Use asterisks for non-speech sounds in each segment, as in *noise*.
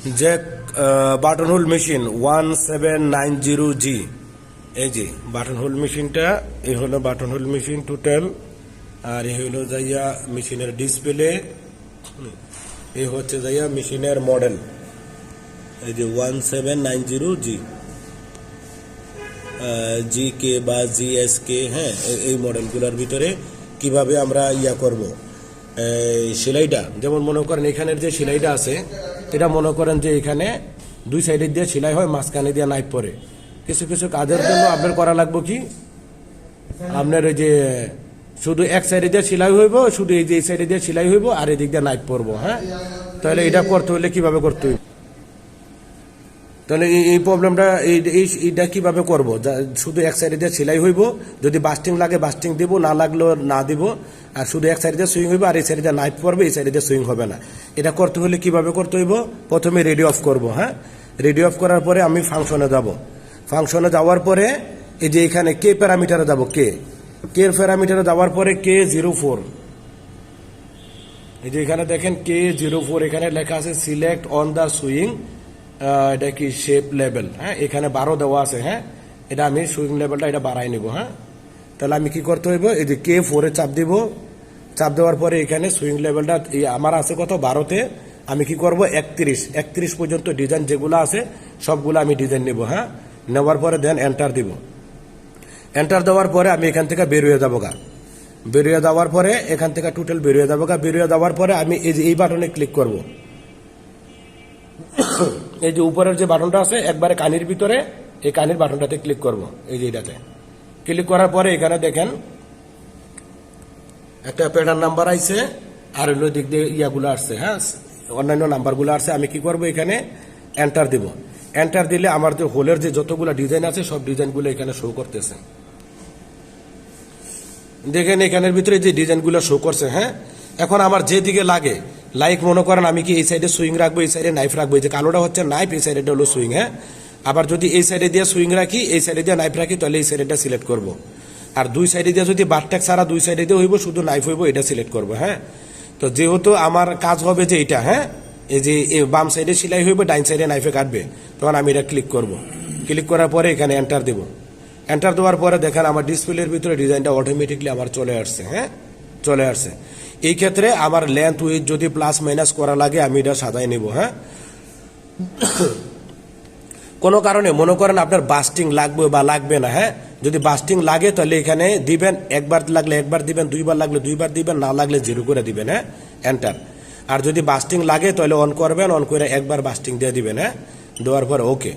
যে button hole machine one seven nine zero G এই যে বাটন হোল মেশিনটা এই হলো বাটন হোল মেশিন টোটাল আর এই হলো যাইয়া মেশিনের ডিসপ্লে এই হচ্ছে যাইয়া মেশিনের মডেল এই যে one seven nine zero G G K বা জি এস কে হ্যাঁ এই মডেলগুলোর ভিতরে কীভাবে আমরা ইয়া করব? সেলাইটা, যেমন মনে করেন এখানের যে সেলাইটা আছে এটা মনে করেন যে এখানে দুই সাইডে দিয়ে সেলাই হয়, মাঝখানে দিয়ে নাইপ পরে কিছু কিছু কাজের জন্য আপনার করা লাগবে কি? আপনার ওই যে শুধু এক সাইডে দিয়ে সেলাই হইব, শুধু এই যে এই সাইডে দিয়ে সেলাই হইব, আর এদিক দিয়ে নাইপ পরবো হ্যাঁ? তাহলে এটা করতে হলে কীভাবে করতে হইব? তাহলে এই- প্রবলেমটা এই- এই- এইটা কীভাবে করব? শুধু এক সাইডে দিয়ে সেলাই হইব, যদি বাস্টিং লাগে বাস্টিং দিব, না লাগলেও না দিব, আর শুধু এক সাইডে সুইং হইব, আর এই সাইডে দিয়ে নাইফ পড়বে এই সাইডে দিয়ে সুইং হবে না। এটা করতে হলে কীভাবে করতে হইব? প্রথমে রেডি অফ করব হ্যাঁ? রেডি অফ করার পরে আমি ফাংশনে যাব। ফাংশনে যাওয়ার পরে এই যে এখানে কে প্যারামিটারে যাব? কে? কে প্যারামিটারে যাওয়ার পরে কে জিরো ফোর? এই যে এখানে দেখেন কে জিরো ফোর, এখানে লেখা আছে সিলেক্ট অন দ্য সুইং এটা কি শেপ লেভেল হ্যাঁ এখানে বারো দেওয়া আছে হ্যাঁ? এটা আমি সুইং লেভেলটা এটা বাড়াই নিব হ্যাঁ? তাহলে আমি কি করতে হইব? এই যে কে ফোরে চাপ দিব। চাপ দেওয়ার পরে এখানে সুইং লেভেলটা আমার আছে কত? বারোতে। আমি কি করব? একত্রিশ। একত্রিশ পর্যন্ত ডিজাইন যেগুলো আছে, সবগুলো আমি ডিজাইন নেব হ্যাঁ? নেওয়ার পরে দেন এন্টার দিব। এন্টার দেওয়ার পরে আমি এখান থেকে বেরিয়ে যাব গা। বেরিয়ে যাওয়ার পরে এখান থেকে টোটাল বেরিয়ে যাব গা। বেরিয়ে যাওয়ার পরে আমি এই যে এই বাটনে ক্লিক করব। *coughs* এই যে উপরের যে বাটনটা আছে, একবারে কানির ভিতরে এই কানির বাটনটাতে ক্লিক করব, এই যে এটাতে। ক্লিক করার পরে এখানে দেখেন, একটা প্যাটার্ন নাম্বার আইছে, আর হলো দিক দিয়ে ইয়াগুলো আসছে হ্যাঁ? অন্যান্য নাম্বারগুলো আসছে, আমি কি করব এখানে? এন্টার দিব। এন্টার দিলে আমার যে হোলের যে যতগুলো ডিজাইন আছে, সব ডিজাইনগুলো এখানে শো করতেছে। দেখেন এখানের ভিতরে যে ডিজাইনগুলো শো করছে হ্যাঁ? এখন আমার যে দিকে লাগে লাইক মনে করেন আমি কি এই সাইডে সুইং রাখব, এই সাইডে নাইফ রাখব? এই যে কালোটা হচ্ছে নাইফ এই সাইডে হলো সুইং হ্যাঁ? আবার যদি এই সাইডে দিয়ে সুইং রাখি, এই সাইডে দিয়ে নাইফ রাখি, তাহলে এই সাইডেটা সিলেক্ট করব। আর দুই সাইডে দিয়ে যদি বারটেক ছাড়া দুই সাইডে দিয়ে হইব, শুধু নাইফ হইব, এটা সিলেক্ট করব হ্যাঁ? তো যেহেতু আমার কাজ হবে যে এটা হ্যাঁ? এই যে এই বাম সাইডে সেলাই হইব ডাইন সাইডে নাইফে কাটবে, তখন আমি এটা ক্লিক করব। ক্লিক করার পরে এখানে এন্টার দেবো। এন্টার দেওয়ার পরে দেখেন আমার ডিসপ্লের ভিতরে ডিজাইনটা অটোমেটিকলি আমার চলে আসছে হ্যাঁ? চলে আসছে। এই ক্ষেত্রে আমার লেন্থ উইথ যদি প্লাস মাইনাস করা লাগে, আমি এটা সাজাই নেব হ্যাঁ? *coughs* কোনো কারণে মনে করেন আপনার বাস্টিং লাগবে বা লাগবে না হ্যাঁ? যদি বাস্টিং লাগে, তাহলে এখানে দিবেন, একবার লাগলে একবার দিবেন, দুইবার লাগলে দুইবার দিবেন, না লাগলে জিরো করে দিবেন হ্যাঁ? এন্টার আর যদি বাস্টিং লাগে, তাহলে অন করবেন অন করে একবার বাস্টিং দিয়ে দিবেন হ্যাঁ? দেওয়ার পরে ওকে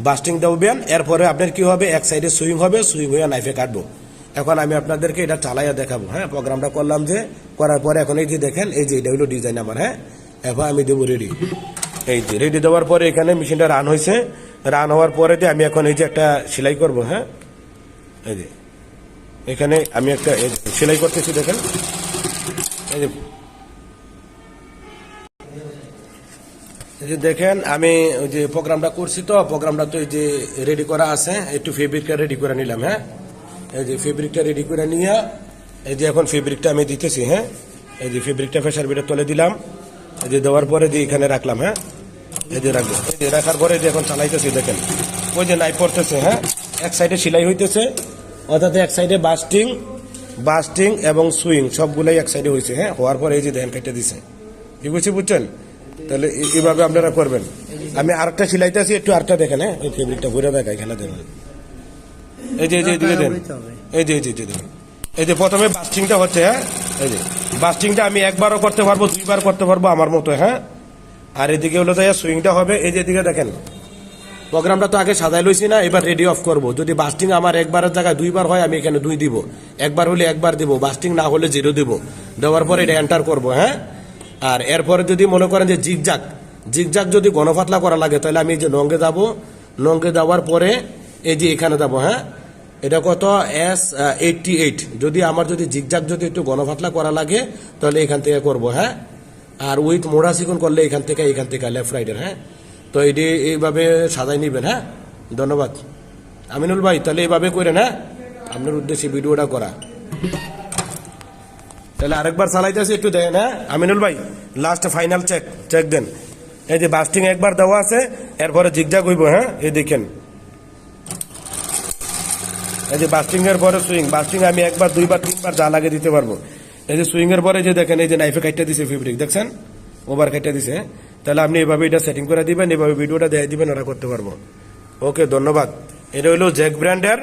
বাস্টিং দেবেন, এরপরে আপনার কি হবে? এক সাইডে সুইং হবে সুইং হয়ে নাইফে কাটবো। এখন আমি আপনাদেরকে এটা চালাইয়া দেখাবো হ্যাঁ? প্রোগ্রামটা করলাম যে, করার পরে এখন এই যে দেখেন, এই যে এটা হলো ডিজাইন আমার হ্যাঁ? এবার আমি দেবো রেডি এই যে রেডি দেওয়ার পরে এখানে মেশিনটা রান হয়েছে। রান হওয়ার পরে যে আমি এখন এই যে একটা সেলাই করব হ্যাঁ? এই যে, এখানে আমি একটা সেলাই করতেছি, দেখেন। এই যে দেখেন, আমি ওই যে প্রোগ্রামটা করছি তো, প্রোগ্রামটা তো এই যে রেডি করা আছে, একটু ফেব্রিকটা রেডি করে নিলাম হ্যাঁ? এই যে ফেব্রিকটা রেডি করে নিয়ে, এই যে এখন ফেব্রিকটা আমি দিতেছি হ্যাঁ? এই যে ফেব্রিকটা ফেসার বিটা তুলে দিলাম, এই যে দেওয়ার পরে যে এখানে রাখলাম হ্যাঁ? এই যে রাখব, এই যে রাখার পরে যে এখন চালাইতেছি, দেখেন, ওই যে নাই পড়তেছে হ্যাঁ? এক সাইডে সেলাই হইতেছে, অর্থাৎ এক সাইডে বাস্টিং বাস্টিং এবং সুইং সবগুলোই এক সাইডে হয়েছে হ্যাঁ? হওয়ার পরে এই যে ধ্যান কেটে দিছে। কি বুঝছি, বুঝছেন? তাহলে এইভাবে আপনারা করবেন। আমি আরেকটা সিলাইতেছি, একটু আরেকটা দেখেন হ্যাঁ? এই ফেব্রিকটা ঘুরে দেখা এখানে দেখেন এই যে এই যে এদিকে দেন। এই যে এই যে যে এই যে। প্রথমে বাস্টিংটা হচ্ছে হ্যাঁ? এই যে বাস্টিংটা আমি একবারও করতে পারব দুইবার করতে পারব আমার মতো হ্যাঁ? আর এদিকে হলো তাই সুইংটা হবে এই যে এদিকে দেখেন। প্রোগ্রামটা তো আগে সাজাই লইছি না এবার রেডি অফ করব। যদি বাস্টিং আমার একবারের জায়গায় দুইবার হয় আমি এখানে দুই দিব। একবার হলে একবার দিব বাস্টিং না হলে জিরো দিব। দেওয়ার পরে এটা এন্টার করব হ্যাঁ? আর এরপরে যদি মনে করেন যে জিগজাক জিগজাক যদি গণপাতলা করা লাগে তাহলে আমি এই যে নঙ্গে যাব। নঙ্গে যাওয়ার পরে এই যে এখানে যাব হ্যাঁ? এটা কত? এস এইটটি এইট যদি আমার যদি জিগজাক যদি একটু গণপাতলা করা লাগে, তাহলে এখান থেকে করব হ্যাঁ? আর উইথ মোড়া চিকন করলে এখান থেকে এখান থেকে লেফট রাইটের হ্যাঁ? তো এটি এইভাবে সাজাই নিবেন হ্যাঁ? ধন্যবাদ। আমিনুল ভাই, তাহলে এইভাবে করেন হ্যাঁ? আপনার উদ্দেশ্যে ভিডিওটা করা। তাহলে আরেকবার চালাইতেছি একটু দেন হ্যাঁ? আমিনুল ভাই লাস্ট ফাইনাল চেক চেক দেন। এই যে বাস্টিং একবার দেওয়া আছে, এরপরে জিগজাগ হইব হ্যাঁ? এই দেখেন। এই যে বাস্টিংয়ের পরে সুইং বাস্টিং আমি একবার, দুইবার, তিনবার যা লাগে দিতে পারব। এই যে সুইংয়ের পরে যে দেখেন, এই যে নাইফে কাটটা দিছে ফেব্রিক দেখছেন? ওভার কাটটা দিছে। তাহলে আপনি এভাবে এটা সেটিং করে দিবেন, এভাবে ভিডিওটা দেয় দিবেন, ওরা করতে পারব। ওকে, ধন্যবাদ। এটা হলো জ্যাক ব্র্যান্ডের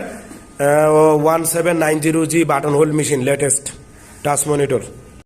one seven nine zero G button hole machine latest touch monitor